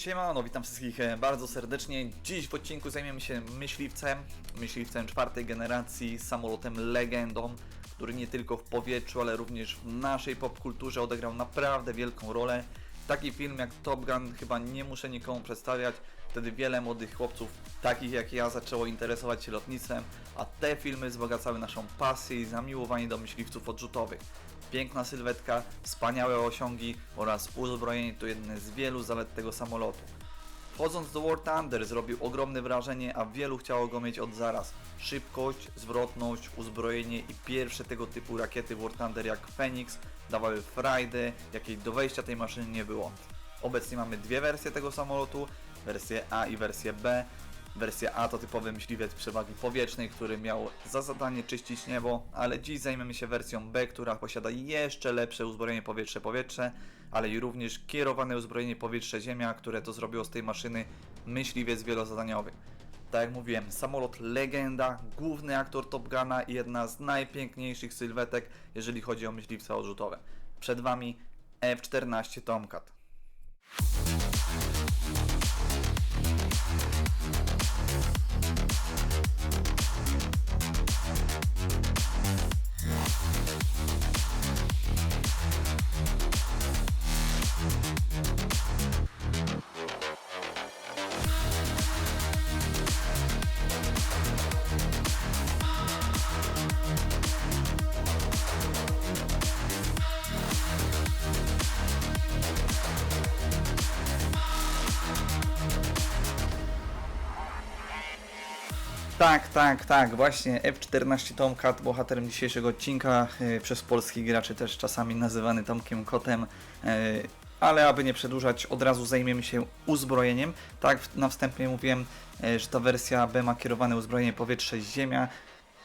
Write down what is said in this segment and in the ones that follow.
Siemano, witam wszystkich e, bardzo serdecznie. Dziś w odcinku zajmiemy się myśliwcem, myśliwcem czwartej generacji, samolotem legendą, który nie tylko w powietrzu, ale również w naszej popkulturze odegrał naprawdę wielką rolę. Taki film jak Top Gun chyba nie muszę nikomu przedstawiać. Wtedy wiele młodych chłopców, takich jak ja, zaczęło interesować się lotnictwem, a te filmy wzbogacały naszą pasję i zamiłowanie do myśliwców odrzutowych. Piękna sylwetka, wspaniałe osiągi oraz uzbrojenie to jedne z wielu zalet tego samolotu. Wchodząc do War Thunder zrobił ogromne wrażenie, a wielu chciało go mieć od zaraz. Szybkość, zwrotność, uzbrojenie i pierwsze tego typu rakiety War Thunder jak Phoenix dawały frajdę, jakiej do wejścia tej maszyny nie było. Obecnie mamy dwie wersje tego samolotu, wersję A i wersję B. Wersja A to typowy myśliwiec przewagi powietrznej, który miał za zadanie czyścić niebo, ale dziś zajmiemy się wersją B, która posiada jeszcze lepsze uzbrojenie powietrze-powietrze, ale i również kierowane uzbrojenie powietrze-ziemia, które to zrobiło z tej maszyny myśliwiec wielozadaniowy. Tak jak mówiłem, samolot legenda, główny aktor Top Guna i jedna z najpiękniejszych sylwetek, jeżeli chodzi o myśliwce odrzutowe. Przed Wami F-14 Tomcat. Tak, tak, tak, właśnie F-14 Tomcat, bohaterem dzisiejszego odcinka, yy, przez polskich graczy też czasami nazywany Tomkiem Kotem, yy, ale aby nie przedłużać, od razu zajmiemy się uzbrojeniem. Tak, na wstępie mówiłem, yy, że ta wersja B ma kierowane uzbrojenie powietrze-ziemia,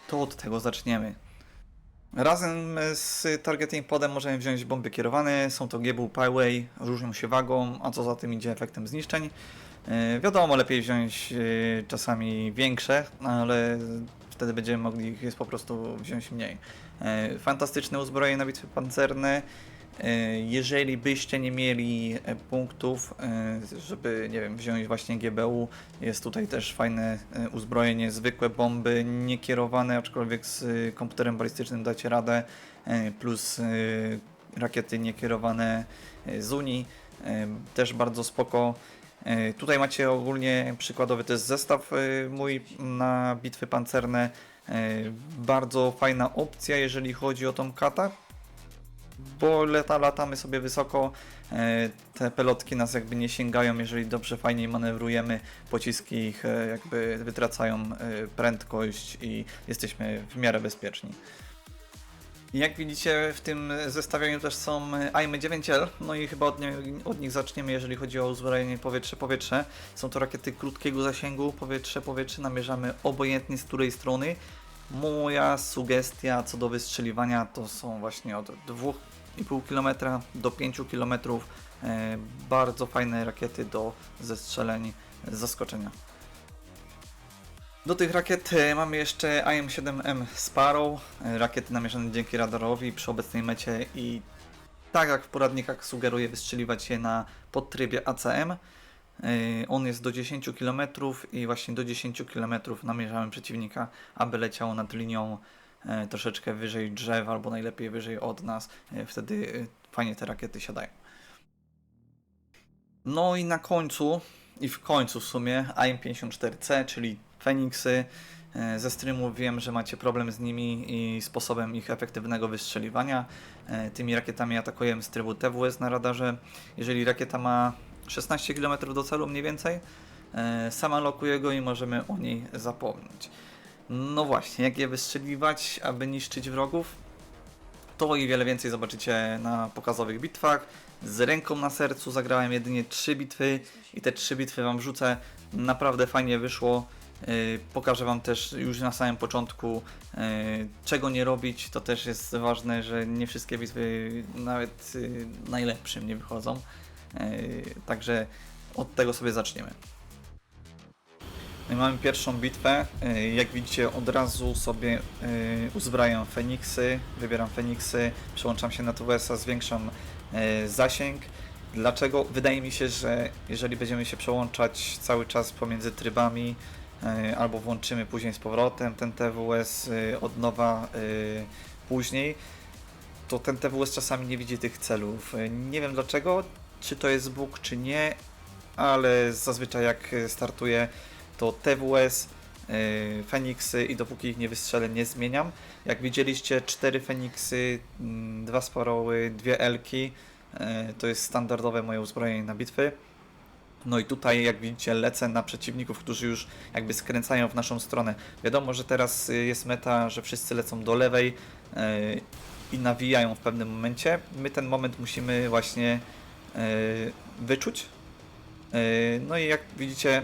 to od tego zaczniemy. Razem z targeting podem możemy wziąć bomby kierowane, są to GBU Pyway, różnią się wagą, a co za tym idzie efektem zniszczeń. Yy, wiadomo, lepiej wziąć yy, czasami większe, ale wtedy będziemy mogli ich po prostu wziąć mniej. Yy, fantastyczne uzbrojenie na bitwy pancerne. Jeżeli byście nie mieli e, punktów, żeby nie wiem, wziąć właśnie GBU, jest tutaj też fajne e, uzbrojenie, zwykłe bomby, niekierowane, aczkolwiek z e, komputerem balistycznym dacie radę, e, plus e, rakiety niekierowane e, z Unii, e, też bardzo spoko. E, Tutaj macie ogólnie przykładowy, jest zestaw e, mój na bitwy pancerne. E, Bardzo fajna opcja, jeżeli chodzi o Tomcata, bo lata, latamy sobie wysoko, te pelotki nas jakby nie sięgają, jeżeli dobrze, fajnie manewrujemy, pociski ich jakby wytracają prędkość i jesteśmy w miarę bezpieczni. Jak widzicie w tym zestawieniu też są AIM 9L, no i chyba od, nie, od nich zaczniemy, jeżeli chodzi o uzbrojenie powietrze-powietrze. Są to rakiety krótkiego zasięgu, powietrze-powietrze, namierzamy obojętnie z której strony. Moja sugestia co do wystrzeliwania to są właśnie od 2,5 km do 5 km. E, bardzo fajne rakiety do zestrzeleń zaskoczenia. Do tych rakiet e, mamy jeszcze IM-7M Sparrow, e, rakiety namierzone dzięki radarowi przy obecnej mecie i tak jak w poradnikach sugeruję wystrzeliwać je na podtrybie ACM. E, On jest do 10 km i właśnie do 10 km namierzamy przeciwnika, aby leciało nad linią troszeczkę wyżej drzew albo najlepiej wyżej od nas. Wtedy fajnie te rakiety siadają. No i na końcu, i w końcu w sumie, AIM-54C, czyli Feniksy. E, Ze streamu wiem, że macie problem z nimi i sposobem ich efektywnego wystrzeliwania. E, Tymi rakietami atakujemy z trybu TWS na radarze. Jeżeli rakieta ma 16 km do celu mniej więcej, e, sama lokuje go i możemy o niej zapomnieć. No właśnie, jak je wystrzeliwać, aby niszczyć wrogów? To i wiele więcej zobaczycie na pokazowych bitwach. Z ręką na sercu zagrałem jedynie 3 bitwy i te 3 bitwy Wam wrzucę. Naprawdę fajnie wyszło. Yy, Pokażę Wam też już na samym początku, yy, czego nie robić. To też jest ważne, że nie wszystkie bitwy nawet yy, najlepszym nie wychodzą. Także od tego sobie zaczniemy. No mamy pierwszą bitwę. Jak widzicie, od razu sobie uzbrajam Feniksy, wybieram Feniksy, przełączam się na TWS-a, zwiększam zasięg Dlaczego? Wydaje mi się, że jeżeli będziemy się przełączać cały czas pomiędzy trybami, albo włączymy później z powrotem ten TWS e, od nowa e, później, to ten TWS czasami nie widzi tych celów. E, Nie wiem dlaczego, czy to jest bóg, czy nie, ale zazwyczaj jak e, startuję, to TWS, e, Feniksy i dopóki ich nie wystrzelę, nie zmieniam. Jak widzieliście, cztery Feniksy, mm, dwa Sparrowy, dwie Elki, e, to jest standardowe moje uzbrojenie na bitwy. No i tutaj, jak widzicie, lecę na przeciwników, którzy już jakby skręcają w naszą stronę. Wiadomo, że teraz y, jest meta, że wszyscy lecą do lewej e, i nawijają w pewnym momencie. My ten moment musimy właśnie e, wyczuć. No i jak widzicie,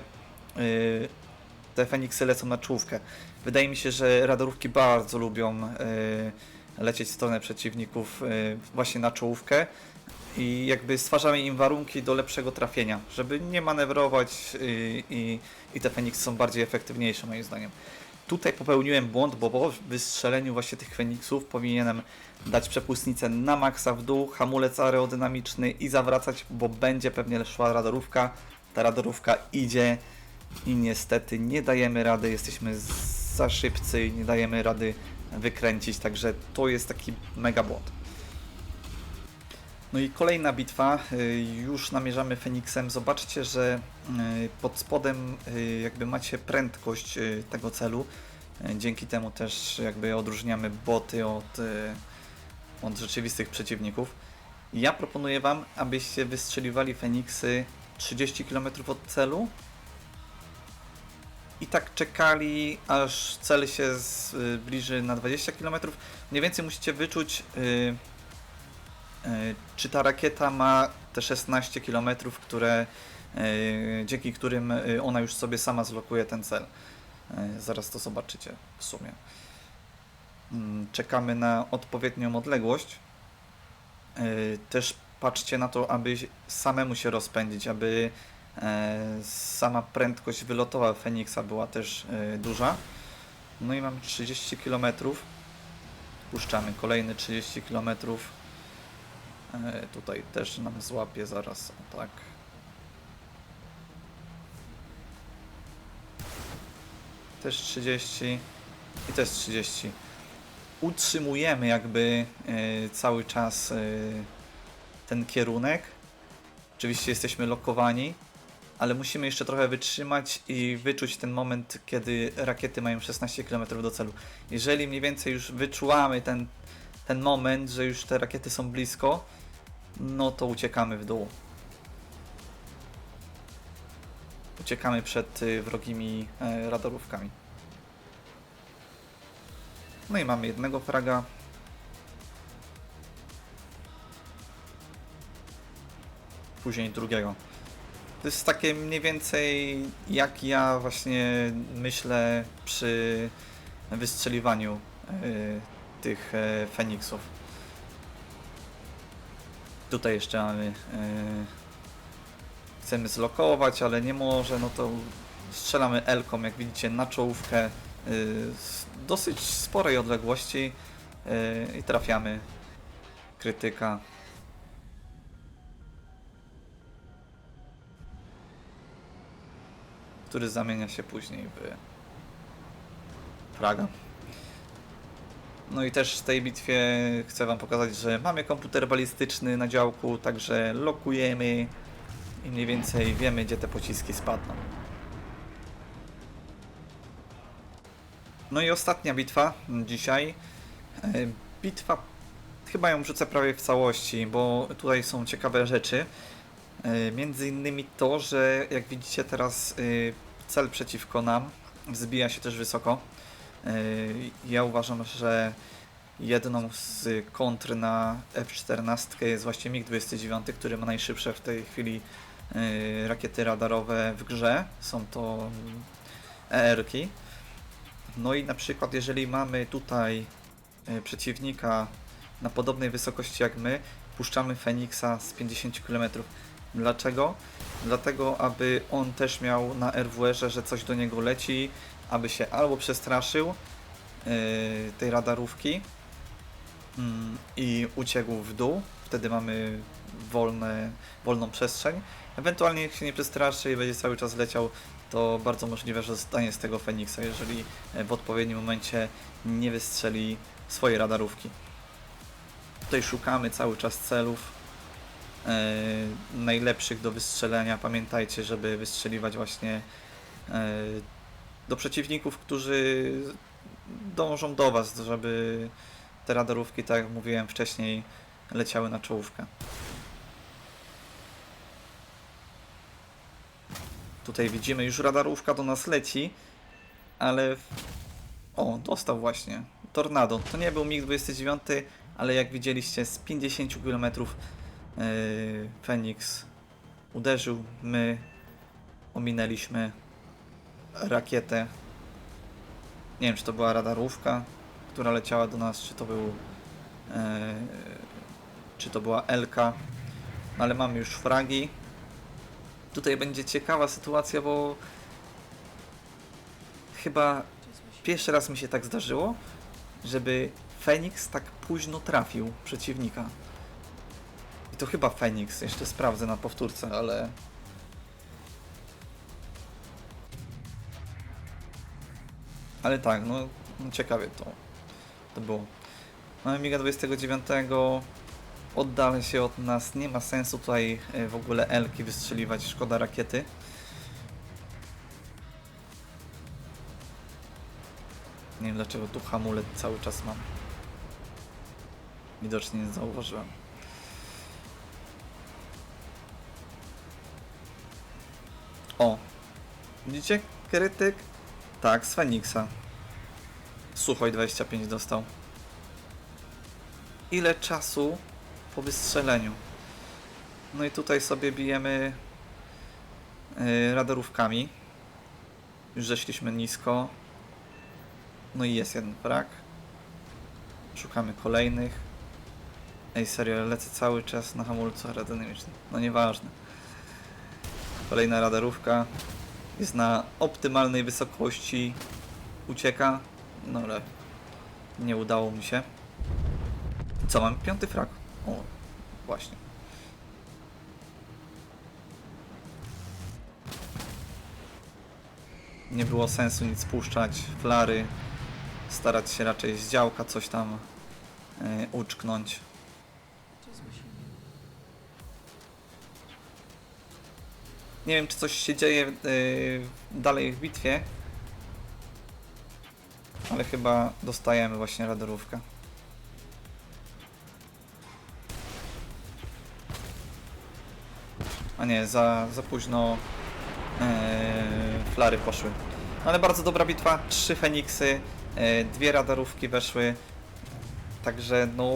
te Feniksy lecą na czołówkę. Wydaje mi się, że radarówki bardzo lubią lecieć w stronę przeciwników właśnie na czołówkę i jakby stwarzamy im warunki do lepszego trafienia, żeby nie manewrować i, i, i te Feniksy są bardziej efektywniejsze moim zdaniem. Tutaj popełniłem błąd, bo po wystrzeleniu właśnie tych Feniksów powinienem dać przepustnicę na maksa w dół, hamulec aerodynamiczny i zawracać, bo będzie pewnie szła radarówka. Ta radarówka idzie i niestety nie dajemy rady, jesteśmy za szybcy i nie dajemy rady wykręcić, także to jest taki mega błąd. No i kolejna bitwa, y, już namierzamy Feniksem. Zobaczcie, że y, pod spodem y, jakby macie prędkość tego celu. Dzięki temu też jakby odróżniamy boty od, od rzeczywistych przeciwników. Ja proponuję Wam, abyście wystrzeliwali Feniksy 30 km od celu i tak czekali, aż cel się zbliży na 20 km. Mniej więcej musicie wyczuć, czy ta rakieta ma te 16 km, które, y, dzięki którym y, ona już sobie sama zlokuje ten cel. Zaraz to zobaczycie w sumie. Mm, Czekamy na odpowiednią odległość. Też patrzcie na to, aby samemu się rozpędzić, aby e, sama prędkość wylotowa Feniksa była też e, duża. No i mam 30 km. Puszczamy kolejne 30 km. E, tutaj też nam złapie zaraz, o tak. Też 30 i też 30. Utrzymujemy jakby e, cały czas e, ten kierunek. Oczywiście jesteśmy lokowani, ale musimy jeszcze trochę wytrzymać i wyczuć ten moment, kiedy rakiety mają 16 km do celu. Jeżeli mniej więcej już wyczułamy ten, ten moment, że już te rakiety są blisko, no to uciekamy w dół. Uciekamy przed y, wrogimi e, radarówkami. No i mamy jednego fraga. Później drugiego. To jest takie mniej więcej jak ja właśnie myślę przy wystrzeliwaniu y, tych e, Feniksów. Tutaj jeszcze mamy. y, chcemy zlokować, ale nie może, no to strzelamy Elką, jak widzicie, na czołówkę y, z dosyć sporej odległości y, i trafiamy krytyka. który zamienia się później w Praga. No i też w tej bitwie chcę Wam pokazać, że mamy komputer balistyczny na działku, także lokujemy i mniej więcej wiemy, gdzie te pociski spadną. No i ostatnia bitwa dzisiaj. E, Bitwa, chyba ją wrzucę prawie w całości, bo tutaj są ciekawe rzeczy. E, Między innymi to, że jak widzicie teraz y, cel przeciwko nam wzbija się też wysoko. E, Ja uważam, że jedną z kontr na F-14 jest właśnie MiG-29, który ma najszybsze w tej chwili y, rakiety radarowe w grze. Są to ER-ki. No i na przykład jeżeli mamy tutaj y, przeciwnika na podobnej wysokości jak my, puszczamy Feniksa z 50 km. Dlaczego? Dlatego, aby on też miał na RWR-ze, że coś do niego leci, aby się albo przestraszył yy, tej radarówki mm, i uciekł w dół. wtedy mamy wolne, wolną przestrzeń. Ewentualnie jak się nie przestraszy i będzie cały czas leciał, to bardzo możliwe, że zostanie z tego Feniksa, jeżeli e, w odpowiednim momencie nie wystrzeli swojej radarówki. Tutaj szukamy cały czas celów e, najlepszych do wystrzelenia. Pamiętajcie, żeby wystrzeliwać właśnie e, do przeciwników, którzy dążą do Was, żeby te radarówki, tak jak mówiłem wcześniej, leciały na czołówkę. Tutaj widzimy, już radarówka do nas leci, ale... O, dostał właśnie. Tornado. To nie był MiG-29, ale jak widzieliście z 50 km yy, Fenix uderzył. My ominęliśmy rakietę. Nie wiem, czy to była radarówka, która leciała do nas, czy to był... Yy, czy to była Elka. Ale mamy już fragi. Tutaj będzie ciekawa sytuacja, bo chyba pierwszy raz mi się tak zdarzyło, żeby Feniks tak późno trafił przeciwnika. I to chyba Feniks, jeszcze sprawdzę na powtórce, ale... Ale tak, no, no ciekawie to, to było. Mamy Miga 29, oddala się od nas, nie ma sensu tutaj e, w ogóle Elki wystrzeliwać, szkoda rakiety. Nie wiem dlaczego tu hamulec cały czas mam. Widocznie nie zauważyłem. O! Widzicie? Krytyk? Tak, z Feniksa. Suchoj 25 dostał. Ile czasu po wystrzeleniu? No i tutaj sobie bijemy yy, radarówkami. Już zeszliśmy nisko. No i jest jeden brak. Szukamy kolejnych. Ej, serio, lecę cały czas na hamulcu aerodynamicznym. No nieważne. Kolejna radarówka. Jest na optymalnej wysokości. Ucieka. No ale nie udało mi się. Co, mam piąty frag. O, właśnie. Nie było sensu nic puszczać. Flary. Starać się raczej z działka coś tam yy, uczknąć. Nie wiem, czy coś się dzieje yy, dalej w bitwie. Ale chyba dostajemy właśnie radarówkę. A nie, za, za późno yy, flary poszły. Ale bardzo dobra bitwa. Trzy Feniksy, yy, dwie radarówki weszły. Także no...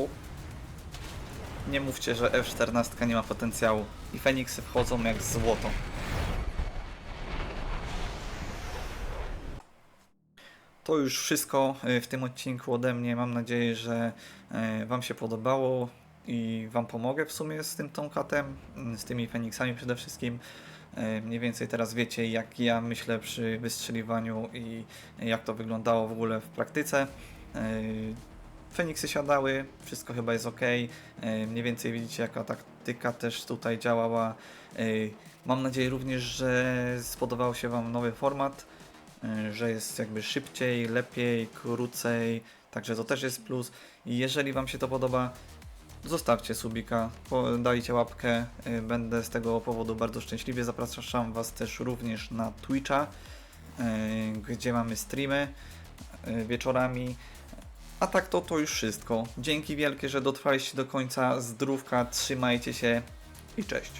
Nie mówcie, że F-14 nie ma potencjału. I Feniksy wchodzą jak złoto. To już wszystko y, w tym odcinku ode mnie. Mam nadzieję, że y, Wam się podobało i Wam pomogę w sumie z tym Tomcatem, z tymi Feniksami przede wszystkim. Y, Mniej więcej teraz wiecie, jak ja myślę przy wystrzeliwaniu i jak to wyglądało w ogóle w praktyce. Feniksy siadały, wszystko chyba jest ok. Mniej więcej widzicie, jaka taktyka też tutaj działała. Mam nadzieję również, że spodobał się Wam nowy format że jest jakby szybciej, lepiej, krócej, także to też jest plus. I jeżeli Wam się to podoba, zostawcie subika, dajcie łapkę, y, będę z tego powodu bardzo szczęśliwy. Zapraszam Was też również na Twitcha, y, gdzie mamy streamy y, wieczorami. A tak to to już wszystko. Dzięki wielkie, że dotrwaliście do końca. Zdrówka, trzymajcie się i cześć.